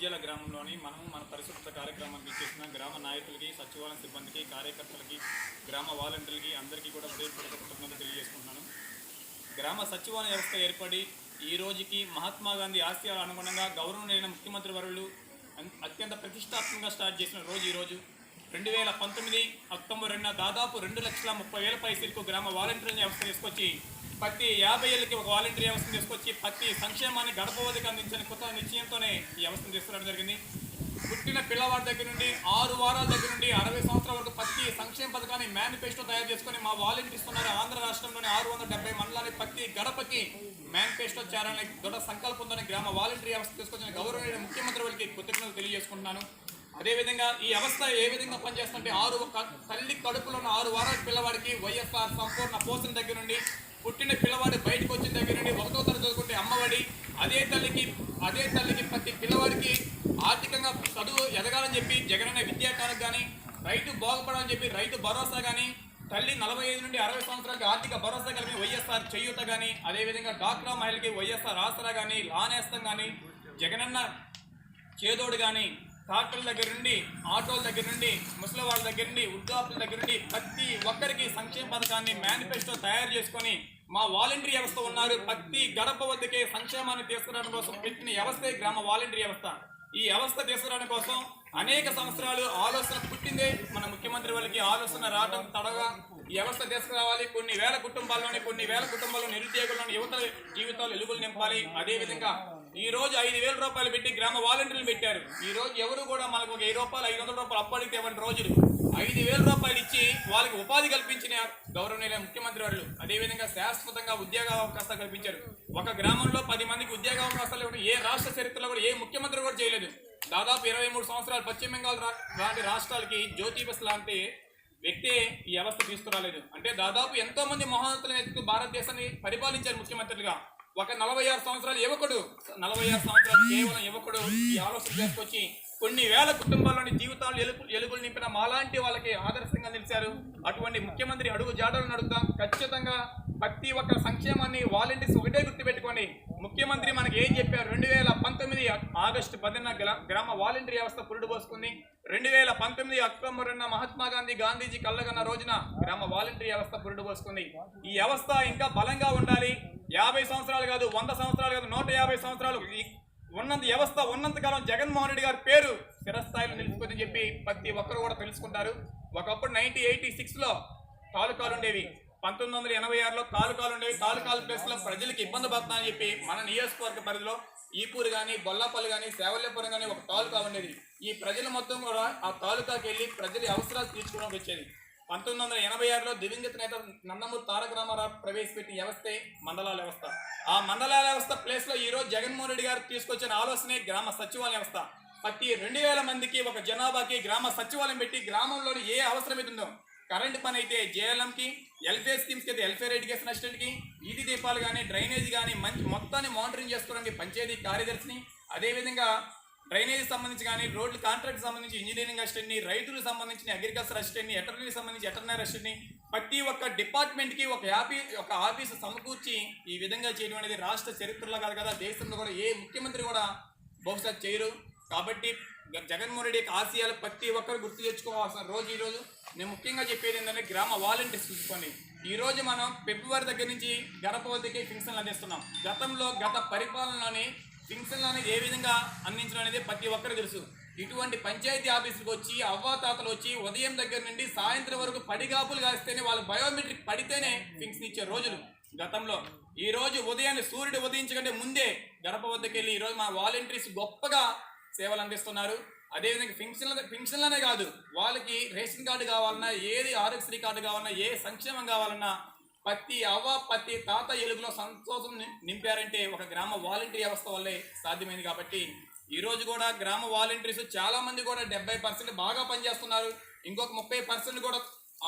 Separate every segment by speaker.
Speaker 1: కోడ్జల గ్రామంలోని మనం మన పరిశుభ్రత కార్యక్రమానికి చేసిన గ్రామ నాయకులకి సచివాలయం సిబ్బందికి కార్యకర్తలకి గ్రామ వాలంటీర్లకి అందరికీ కూడా హృదయపూర్వక కృతజ్ఞతలు తెలియజేసుకుంటున్నాను. గ్రామ సచివాలయ వ్యవస్థ ఏర్పడి ఈ రోజుకి మహాత్మా గాంధీ ఆశయాలు అనుగుణంగా గౌరవనీయ ముఖ్యమంత్రి వరులు అన్- అత్యంత ప్రతిష్టాత్మకంగా స్టార్ట్ చేసిన రోజు ఈరోజు రెండు వేల పంతొమ్మిది అక్టోబర్ రెండున దాదాపు రెండు లక్షల ముప్పై వేల పైసలకు గ్రామ వాలంటీర్ వ్యవస్థ తీసుకొచ్చి ప్రతి యాభై ఏళ్ళకి ఒక వాలంటీర్ వ్యవస్థను తీసుకొచ్చి ప్రతి సంక్షేమాన్ని గడపవదికి అందించిన కొత్త నిశ్చయంతోనే ఈ వ్యవస్థను తీసుకురావడం జరిగింది. పుట్టిన పిల్లవాడి దగ్గర నుండి ఆరు వారాల దగ్గర నుండి అరవై సంవత్సరాల వరకు ప్రతి సంక్షేమ పథకాన్ని మేనిఫెస్టో తయారు చేసుకొని మా వాలంటీర్స్ ఉన్నారు ఆంధ్ర రాష్ట్రంలోని ఆరు వందల డెబ్బై మండలాన్ని ప్రతి గడపకి మేనిఫెస్టో చేరాలని సంకల్పం అని గ్రామ వాలంటీర్ వ్యవస్థ తీసుకొచ్చిన గౌరవనీయ ముఖ్యమంత్రి వారికి కృతజ్ఞతలు తెలియజేసుకుంటున్నాను. అదేవిధంగా ఈ వ్యవస్థ ఏ విధంగా పనిచేస్తుంటే ఆరు తల్లి కడుపులో ఉన్న ఆరు వారాల పిల్లవాడికి వైఎస్ఆర్ సంపూర్ణ పోషణ దగ్గర నుండి పుట్టిన పిల్లవాడు బయటకు వచ్చిన దగ్గర నుండి ఒకటో తరగతి చదువుకుంటే అమ్మఒడి అదే తల్లికి అదే తల్లికి ప్రతి పిల్లవాడికి ఆర్థికంగా చదువు ఎదగాలని చెప్పి జగనన్న విద్యాకారకు కానీ రైతు బాగుపడాలని చెప్పి రైతు భరోసా కానీ తల్లి నలభై ఐదు నుండి అరవై సంవత్సరాలకి ఆర్థిక భరోసా కలిపి వైఎస్ఆర్ చేయూత కానీ అదేవిధంగా డాక్రా మహిళకి వైఎస్ఆర్ ఆసరా కానీ లానేస్తం కానీ జగనన్న చేదోడు కానీ ట్రాక్టర్ల దగ్గర నుండి ఆటోల దగ్గర నుండి ముసలి వాళ్ళ దగ్గర నుండి వృద్ధాపుల దగ్గర నుండి ప్రతి ఒక్కరికి సంక్షేమ పథకాన్ని మేనిఫెస్టో తయారు చేసుకొని మా వాలంటీర్ వ్యవస్థ ఉన్నారు. ప్రతి గడప వద్దకే సంక్షేమాన్ని తీసుకురావడం కోసం పెట్టిన వ్యవస్థే గ్రామ వాలంటీర్ వ్యవస్థ. ఈ వ్యవస్థ తీసుకురావడం కోసం అనేక సంవత్సరాలు ఆలోచన పుట్టిందే. మన ముఖ్యమంత్రి వాళ్ళకి ఆలోచన రావడం తడగా ఈ వ్యవస్థ తీసుకురావాలి. కొన్ని వేల కుటుంబాల్లోని కొన్ని వేల కుటుంబాల్లో నిరుద్యోగులను యువత జీవితాలు ఎలుగులు నింపాలి. అదేవిధంగా ఈ రోజు ఐదు వేల రూపాయలు పెట్టి గ్రామ వాలంటీర్లు పెట్టారు. ఈ రోజు ఎవరు కూడా మనకు ఒక వెయ్యి రూపాయలు ఐదు వందల రూపాయలు అప్పడితే ఇవ్వండి రోజులు. ఐదు వేల రూపాయలు ఇచ్చి వాళ్ళకి ఉపాధి కల్పించిన గౌరవనీయ ముఖ్యమంత్రి వారు అదేవిధంగా శాశ్వతంగా ఉద్యోగ అవకాశాలు కల్పించారు. ఒక గ్రామంలో పది మందికి ఉద్యోగ అవకాశాలు ఇవ్వడం ఏ రాష్ట్ర చరిత్రలో కూడా ఏ ముఖ్యమంత్రి కూడా చేయలేదు. దాదాపు ఇరవై మూడు సంవత్సరాలు పశ్చిమ బెంగాల్ లాంటి రాష్ట్రాలకి జ్యోతి బస్ లాంటి వ్యక్తి ఈ వ్యవస్థ తీసుకురాలేదు. అంటే దాదాపు ఎంతో మంది మహోన్నతులను ఎత్తుకు భారతదేశాన్ని పరిపాలించారు ముఖ్యమంత్రిగా ఒక నలభై ఆరు సంవత్సరాల యువకుడు నలభై ఆరు సంవత్సరాలు కేవలం యువకుడు ఈ ఆలోచన చేసుకొచ్చి కొన్ని వేల కుటుంబాల్లోని జీవితాలు ఎలుపు ఎలుగులు నింపిన మాలాంటి వాళ్ళకి ఆదర్శంగా నిలిచారు. అటువంటి ముఖ్యమంత్రి అడుగు జాడలు నడుద్దాం ఖచ్చితంగా ప్రతి ఒక్క సంక్షేమాన్ని వాలంటీర్స్ ఒకటే గుర్తుపెట్టుకొని ముఖ్యమంత్రి మనకి ఏం చెప్పారు? రెండు వేల పంతొమ్మిది ఆగస్టు పదిన గ్రామ వాలంటీర్ వ్యవస్థ పురుడు పోసుకుంది. రెండు వేల పంతొమ్మిది అక్టోబర్ రెండున మహాత్మా గాంధీ గాంధీజీ కళ్ళగన్న రోజున గ్రామ వాలంటీర్ వ్యవస్థ పురుడు పోసుకుంది. ఈ వ్యవస్థ ఇంకా బలంగా ఉండాలి. యాభై సంవత్సరాలు కాదు వంద సంవత్సరాలు కాదు నూట యాభై సంవత్సరాలు ఉన్నంత వ్యవస్థ ఉన్నంత కాలం జగన్మోహన్ రెడ్డి గారి పేరు స్థిరస్థాయిలో నిలుచుకుందని చెప్పి ప్రతి ఒక్కరు కూడా తెలుసుకుంటారు. ఒకప్పుడు నైన్టీ ఎయిటీ సిక్స్లో తాలూకాలు ఉండేవి. పంతొమ్మిది వందల ఎనభై ఆరులో తాలూకాలు ఉండేవి. తాలూకాల ప్లేస్లో ప్రజలకు ఇబ్బంది పడుతుందని చెప్పి మన నియోజకవర్గ పరిధిలో ఈపూరు కానీ బొల్లాపల్లి కానీ సేవల్యపురం కానీ ఒక తాలూకా ఉండేది. ఈ ప్రజలు మొత్తం కూడా ఆ తాలూకాకి వెళ్ళి ప్రజల అవసరాలు తీర్చుకోవడం వచ్చేది. పంతొమ్మిది వందల ఎనభై ఆరులో దివంగత నేత నందమూరి తారక రామారావు ప్రవేశపెట్టిన వ్యవస్థే మండలాల వ్యవస్థ. ఆ మండలాల వ్యవస్థ ప్లేస్లో ఈరోజు జగన్మోహన్ రెడ్డి గారు తీసుకొచ్చిన ఆలోచనే గ్రామ సచివాలయ వ్యవస్థ. ప్రతి రెండు వేల మందికి ఒక జనాభాకి గ్రామ సచివాలయం పెట్టి గ్రామంలోని ఏ అవసరం అయితే ఉందో కరెంట్ పని అయితే జేఎల్ఎంకి ఎల్ఫేర్ స్కీమ్స్కి అయితే ఎల్ఫేర్ ఎడ్యుకేషన్ అసిస్టెంట్కి వీధి దీపాలు కానీ డ్రైనేజ్ కానీ మంచి మొత్తాన్ని మానిటరింగ్ చేసుకోవడానికి పంచాయతీ కార్యదర్శిని అదేవిధంగా డ్రైనేజ్ సంబంధించి కానీ రోడ్లు కాంట్రాక్ట్ సంబంధించి ఇంజనీరింగ్ అసిస్టెంట్ని రైతులకు సంబంధించిన అగ్రికల్చర్ అసిస్టెంట్ని ఎటర్నీకి సంబంధించి ఎటర్నరీ అసిస్టెంట్ని ప్రతి ఒక్క డిపార్ట్మెంట్కి ఒక యాపీ ఒక ఆఫీసు సమకూర్చి ఈ విధంగా చేయడం అనేది రాష్ట్ర చరిత్రలో కాదు కదా దేశంలో కూడా ఏ ముఖ్యమంత్రి కూడా బహుశా చేయరు. కాబట్టి గ- జగన్మోహన్ రెడ్డి యొక్క ఆశయాలు ప్రతి ఒక్కరు గుర్తు తెచ్చుకోవాల్సిన రోజు ఈరోజు. నేను ముఖ్యంగా చెప్పేది ఏంటంటే గ్రామ వాలంటీర్స్ చూసుకోండి. ఈ రోజు మనం ఫిబ్రవరి దగ్గర నుంచి గడప వద్దకి పింఛన్లు అందిస్తున్నాం. గతంలో గత పరిపాలనలోని పింఛన్లు అనేది ఏ విధంగా అందించడం అనేది ప్రతి ఒక్కరు తెలుసు. ఇటువంటి పంచాయతీ ఆఫీసులకు వచ్చి అవ్వాతాతలు వచ్చి ఉదయం దగ్గర నుండి సాయంత్రం వరకు పడిగాపులు కాస్తేనే వాళ్ళు బయోమెట్రిక్ పడితేనే ఫింక్షన్ ఇచ్చే రోజులు గతంలో. ఈ రోజు ఉదయాన్నే సూర్యుడు ఉదయించకంటే ముందే గడప వద్దకు వెళ్ళి ఈరోజు మా వాలంటీర్స్ గొప్పగా సేవలు అందిస్తున్నారు. అదేవిధంగా ఫింక్షన్ల ఫింక్షన్లనే కాదు వాళ్ళకి రేషన్ కార్డు కావాలన్నా ఏది ఆరోగ్యశ్రీ కార్డు కావాలన్నా ఏ సంక్షేమం కావాలన్నా ప్రతి అవ్వ ప్రతి తాత ఎలుగులో సంతోషం నింపారంటే ఒక గ్రామ వాలంటీర్ వ్యవస్థ వల్లే సాధ్యమైంది కాబట్టి ఈరోజు కూడా గ్రామ వాలంటీర్స్ చాలామంది కూడా డెబ్బై పర్సెంట్ బాగా పనిచేస్తున్నారు. ఇంకొక ముప్పై పర్సెంట్ కూడా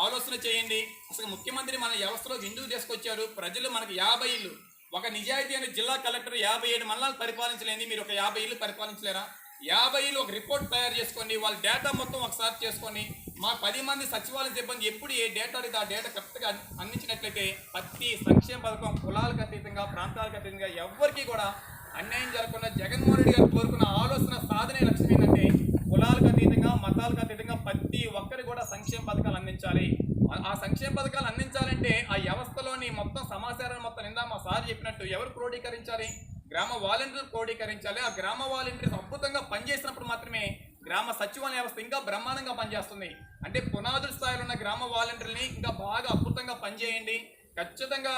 Speaker 1: ఆలోచన చేయండి. అసలు ముఖ్యమంత్రి మన వ్యవస్థలో ఎందుకు తీసుకొచ్చారు? ప్రజలు మనకు యాభై ఇల్లు. ఒక నిజాయితీ అనే జిల్లా కలెక్టర్ యాభై ఏడు మండలాలు పరిపాలించలేని మీరు ఒక యాభై ఇల్లు పరిపాలించలేరా? యాభైలో ఒక రిపోర్ట్ తయారు చేసుకొని వాళ్ళ డేటా మొత్తం ఒకసారి చేసుకొని మా పది మంది సచివాలయ సిబ్బంది ఎప్పుడు ఏ డేటా ఆ డేటా కరెక్ట్గా అందించినట్లయితే ప్రతి సంక్షేమ పథకం కులాలకు అతీతంగా ప్రాంతాలకు అతీతంగా ఎవ్వరికీ కూడా అన్యాయం జరగకుండా జగన్మోహన్ రెడ్డి గారు కోరుకున్న ఆలోచన సాధనే లక్ష్యం ఏంటంటే కులాలకు అతీతంగా మతాలకు అతీతంగా ప్రతి ఒక్కరు కూడా సంక్షేమ పథకాలు అందించాలి. ఆ సంక్షేమ పథకాలు అందించాలంటే ఆ వ్యవస్థలోని మొత్తం సమాచారాన్ని మొత్తం నిందా మా సార్ చెప్పినట్టు ఎవరు క్రోడీకరించాలి? గ్రామ వాలంటీర్లు క్రోడీకరించాలి. ఆ గ్రామ వాలంటీర్స్ అద్భుతంగా పనిచేసినప్పుడు మాత్రమే గ్రామ సచివాలయ వ్యవస్థ ఇంకా బ్రహ్మాండంగా పనిచేస్తుంది. అంటే పునాదుల స్థాయిలో ఉన్న గ్రామ వాలంటీర్ని ఇంకా బాగా అద్భుతంగా పనిచేయండి. ఖచ్చితంగా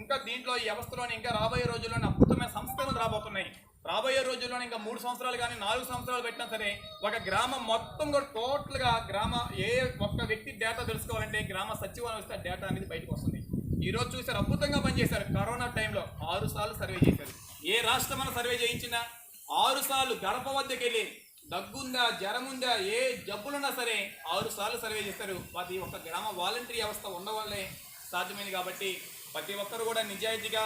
Speaker 1: ఇంకా దీంట్లో ఈ వ్యవస్థలోని ఇంకా రాబోయే రోజుల్లోనే అద్భుతమైన సంస్కరణలు రాబోతున్నాయి. రాబోయే రోజుల్లో ఇంకా మూడు సంవత్సరాలు కానీ నాలుగు సంవత్సరాలు పెట్టినా సరే ఒక గ్రామం మొత్తం కూడా టోటల్గా గ్రామ ఏ ఒక్క వ్యక్తి డేటా తెలుసుకోవాలంటే గ్రామ సచివాలయం వస్తే డేటా అనేది బయటకు వస్తుంది. ఈరోజు చూసారు అద్భుతంగా పనిచేశారు. కరోనా టైంలో ఆరు సార్లు సర్వే చేశారు. ఏ రాష్ట్రం సర్వే చేయించినా ఆరు సార్లు గడప వద్దకు వెళ్ళి దగ్గుందా జ్వరం ఉందా ఏ జబ్బులున్నా సరే ఆరు సార్లు సర్వే చేస్తారు. ప్రతి ఒక్క గ్రామ వాలంటరీ వ్యవస్థ ఉండవల్లే సాధ్యమైంది కాబట్టి ప్రతి ఒక్కరు కూడా నిజాయితీగా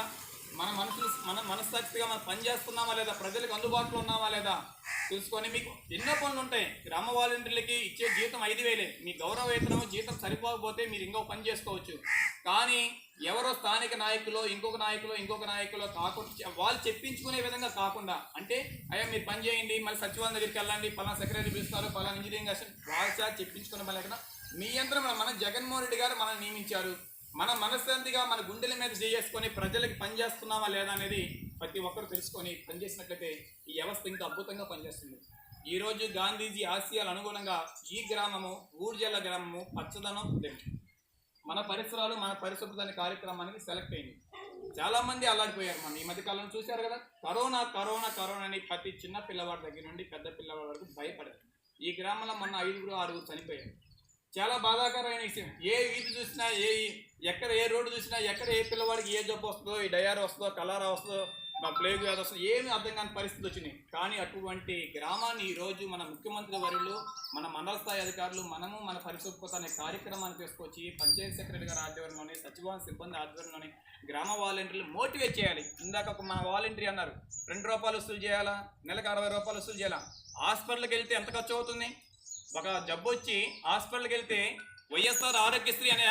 Speaker 1: మన మనసులు మన మనస్సాక్షిగా మనం పని చేస్తున్నామా లేదా ప్రజలకు అందుబాటులో ఉన్నామా లేదా చూసుకొని మీకు ఎన్నో పనులు ఉంటాయి. గ్రామ వాలంటీర్లకి ఇచ్చే జీతం ఐదు వేలే. మీ గౌరవ వేతనం జీతం సరిపోకపోతే మీరు ఇంకో పని చేసుకోవచ్చు. కానీ ఎవరో స్థానిక నాయకులు ఇంకొక నాయకులు ఇంకొక నాయకులు కాకుండా వాళ్ళు చెప్పించుకునే విధంగా కాకుండా అంటే అయ్యా మీరు పని చేయండి మళ్ళీ సచివాలయం దగ్గరికి వెళ్ళండి పలానా సెక్రటరీ పిలుస్తారు పలానా ఇంజనీరింగ్ అసిస్టెంట్ వాళ్ళ చెప్పించుకునే పని మీ యంత్రం మన జగన్మోహన్ రెడ్డి గారు మనల్ని నియమించారు మన మనశ్శాంతిగా మన గుండెల మీద చేసుకొని ప్రజలకు పనిచేస్తున్నామా లేదా అనేది ప్రతి ఒక్కరు తెలుసుకొని పనిచేసినట్లయితే ఈ వ్యవస్థ ఇంకా అద్భుతంగా పనిచేస్తుంది ఈరోజు గాంధీజీ ఆశయాలు అనుగుణంగా ఈ గ్రామము ఊర్జల గ్రామము పచ్చదనం ఉంది. మన పరిసరాలు మన పరిశుభ్రత అనే కార్యక్రమానికి సెలెక్ట్ అయింది. చాలా మంది అల్లాడిపోయారు మనం ఈ మధ్య కాలంలో చూశారు కదా కరోనా కరోనా కరోనా అని ప్రతి చిన్న పిల్లవాడి దగ్గర నుండి పెద్ద పిల్లవాడి వరకు భయపడారు ఈ గ్రామంలో మొన్న ఐదుగురు ఆరుగురు చనిపోయారు. చాలా బాధాకరమైన విషయం. ఏ వీధి చూసినా ఏ ఎక్కడ ఏ రోడ్డు చూసినా ఎక్కడ ఏ పిల్లవాడికి ఏ జబ్బు వస్తుందో ఈ డయార్ వస్తుందో కలారా వస్తుందో మా ప్లేగ్ వ్యాధి అసలు ఏమి అర్థం కాని పరిస్థితి వచ్చినాయి. కానీ అటువంటి గ్రామాన్ని ఈరోజు మన ముఖ్యమంత్రి వర్యులు మన మండల స్థాయి అధికారులు మనము మన పరిశుభ్రత అనే కార్యక్రమాన్ని తీసుకొచ్చి పంచాయతీ సెక్రటరీ గారి ఆధ్వర్యంలోని సచివాలయ సిబ్బంది ఆధ్వర్యంలోని గ్రామ వాలంటీర్లు మోటివేట్ చేయాలి. ఇందాక ఒక మన వాలంటీర్ అన్నారు రెండు రూపాయలు వసూలు చేయాలా? నెలకు అరవై రూపాయలు వసూలు చేయాలా? హాస్పిటల్కి వెళ్తే ఎంత ఖర్చు అవుతుంది? ఒక జబ్బు వచ్చి హాస్పిటల్కి వెళ్తే వైఎస్ఆర్ ఆరోగ్యశ్రీ అనే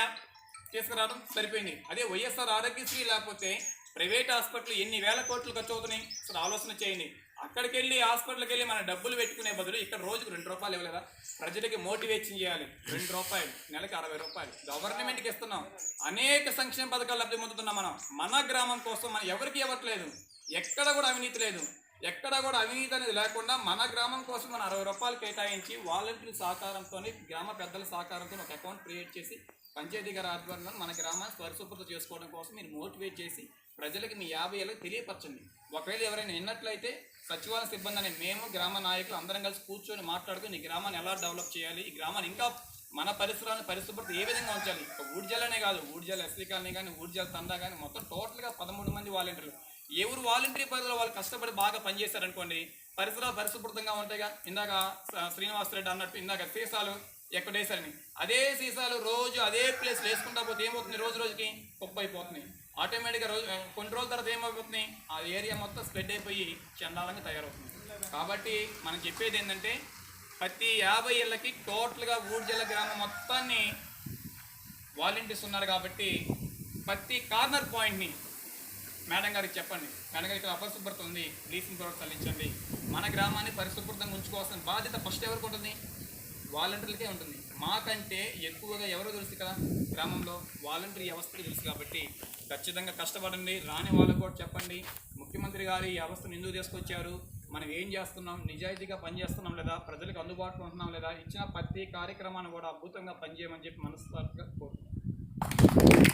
Speaker 1: తీసుకురావడం సరిపోయింది. అదే వైఎస్ఆర్ ఆరోగ్యశ్రీ లేకపోతే ప్రైవేట్ హాస్పిటల్ ఎన్ని వేల కోట్లు ఖర్చు అవుతున్నాయి అసలు ఆలోచన చేయండి. అక్కడికి వెళ్ళి హాస్పిటల్కి వెళ్ళి మన డబ్బులు పెట్టుకునే బదులు ఇక్కడ రోజుకు రెండు రూపాయలు ఇవ్వలేదా? ప్రజలకి మోటివేషన్ చేయాలి. రెండు రూపాయలు నెలకి అరవై రూపాయలు. గవర్నమెంట్కి ఇస్తున్నాం. అనేక సంక్షేమ పథకాలు లబ్ధి పొందుతున్నాం మనం. మన గ్రామం కోసం మనం ఎవరికి ఇవ్వట్లేదు? ఎక్కడ కూడా అవినీతి లేదు. ఎక్కడ కూడా అవినీతి అనేది లేకుండా మన గ్రామం కోసం మనం అరవై రూపాయలు కేటాయించి వాలంటీర్ సహకారంతో గ్రామ పెద్దల సహకారంతో ఒక అకౌంట్ క్రియేట్ చేసి పంచాయతీ గారి ఆధ్వర్యంలో మన గ్రామాన్ని పరిశుభ్రత చేసుకోవడం కోసం మీరు మోటివేట్ చేసి ప్రజలకి మీ యాభై ఏళ్ళకి తెలియపరచండి. ఒకవేళ ఎవరైనా విన్నట్లయితే సచివాలయ సిబ్బంది అనే మేము గ్రామ నాయకులు అందరం కలిసి కూర్చొని మాట్లాడుకుని ఈ గ్రామాన్ని ఎలా డెవలప్ చేయాలి? ఈ గ్రామాన్ని ఇంకా మన పరిసరాలను పరిశుభ్రత ఏ విధంగా ఉంచాలి? ఒక ఊడ్జలనే కాదు ఊడ్జల ఎస్సీ కాలనీ కానీ ఊడ్జల తండా కానీ మొత్తం టోటల్గా పదమూడు మంది వాలంటీర్లు ఎవరు ఊరు వాలంటరీ పరిధిలో వాళ్ళు కష్టపడి బాగా పనిచేశారనుకోండి పరిసరాలు పరిశుభ్రతంగా ఉంటాయిగా. ఇందాక స- శ్రీనివాస్ రెడ్డి అన్నట్టు ఇందాక సీసాలు ఎక్కడేసారని అదే సీసాలు రోజు అదే ప్లేస్ వేసుకుంటా పోతే ఏమవుతుంది? రోజు రోజుకి కుప్ప అయిపోతున్నాయి ఆటోమేటిక్గా రోజు కొన్ని రోజుల తర్వాత ఏమైపోతుంది ఆ ఏరియా మొత్తం స్ప్రెడ్ అయిపోయి చండాలంగా తయారవుతుంది. కాబట్టి మనం చెప్పేది ఏంటంటే ప్రతి యాభై ఏళ్ళకి టోటల్గా ఊర్జల గ్రామం మొత్తాన్ని వాలంటీర్స్ ఉన్నారు కాబట్టి ప్రతి కార్నర్ పాయింట్ని మేడం గారికి చెప్పండి. మేడం గారికి అపరిశుభ్రత ఉంది. బ్లీచింగ్ పౌడర్ చల్లించండి. మన గ్రామాన్ని పరిశుభ్రతంగా ఉంచుకోవాల్సిన బాధ్యత ఫస్ట్ ఎవరికి ఉంటుంది? వాలంటీర్లకే ఉంటుంది. మాకంటే ఎక్కువగా ఎవరు తెలుసు కదా? గ్రామంలో వాలంటీర్ వ్యవస్థకు తెలుసు కాబట్టి ఖచ్చితంగా కష్టపడండి. రాని వాళ్ళకు కూడా చెప్పండి. ముఖ్యమంత్రి గారు ఈ వ్యవస్థను ఎందుకు తీసుకొచ్చారు? మనం ఏం చేస్తున్నాం? నిజాయితీగా పనిచేస్తున్నాం లేదా? ప్రజలకు అందుబాటులో ఉంటున్నాం లేదా? ఇచ్చిన ప్రతి కార్యక్రమాన్ని కూడా అద్భుతంగా పనిచేయమని చెప్పి మనస్ఫూర్తిగా కోరుతున్నాం